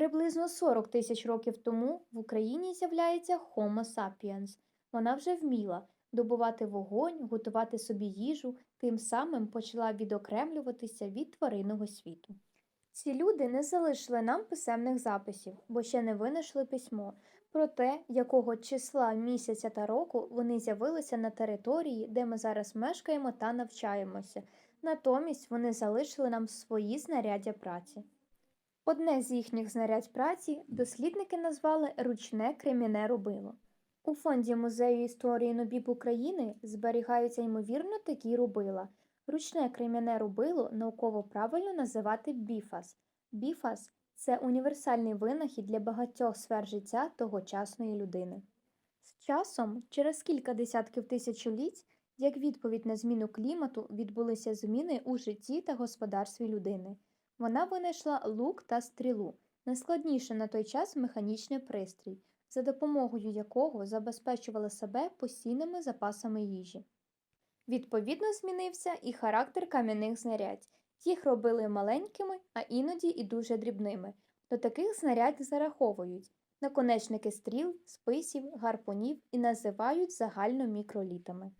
Приблизно 40 тисяч років тому в Україні з'являється Homo sapiens. Вона вже вміла добувати вогонь, готувати собі їжу, тим самим почала відокремлюватися від тваринного світу. Ці люди не залишили нам писемних записів, бо ще не винайшли письмо, про те, якого числа місяця та року вони з'явилися на території, де ми зараз мешкаємо та навчаємося. Натомість вони залишили нам свої знаряддя праці. Одне з їхніх знарядь праці дослідники назвали ручне кремінне рубило. У фонді музею історії Нобіб України зберігаються ймовірно такі рубила. Ручне кремінне рубило науково правильно називати біфас. Біфас це універсальний винахід для багатьох сфер життя тогочасної людини. З часом, через кілька десятків тисячоліть, як відповідь на зміну клімату, відбулися зміни у житті та господарстві людини. Вона винайшла лук та стрілу, найскладніше на той час механічний пристрій, за допомогою якого забезпечувала себе постійними запасами їжі. Відповідно, змінився і характер кам'яних знарядь. Їх робили маленькими, а іноді і дуже дрібними. До таких знарядь зараховують наконечники стріл, списів, гарпунів і називають загально мікролітами.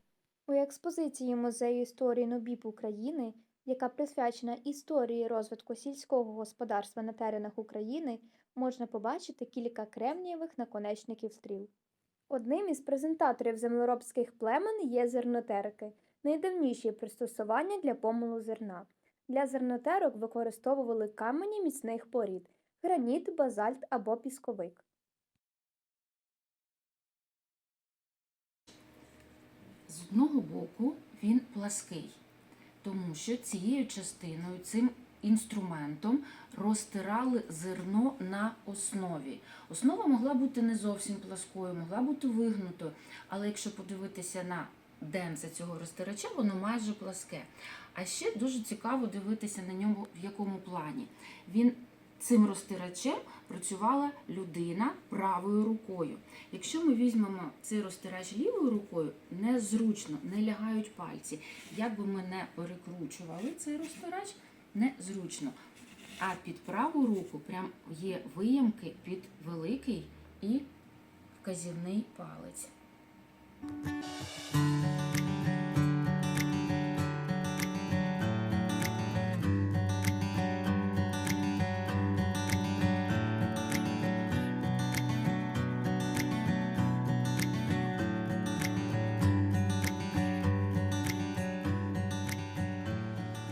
У експозиції Музею історії Нобіб України, яка присвячена історії розвитку сільського господарства на теренах України, можна побачити кілька кремнієвих наконечників стріл. Одним із презентаторів землеробських племен є зернотерики, найдавніші пристосування для помолу зерна. Для зернотерок використовували камені міцних порід граніт, базальт або пісковик. З одного боку він плаский, тому що цією частиною, цим інструментом розтирали зерно на основі. Основа могла бути не зовсім пласкою, могла бути вигнутою, але якщо подивитися на денце цього розтирача, воно майже пласке. А ще дуже цікаво дивитися на ньому в якому плані. Він цим розтирачем працювала людина правою рукою. Якщо ми візьмемо цей розтирач лівою рукою, незручно, не лягають пальці. Як би ми не перекручували цей розтирач, незручно. А під праву руку прям є виямки під великий і вказівний палець.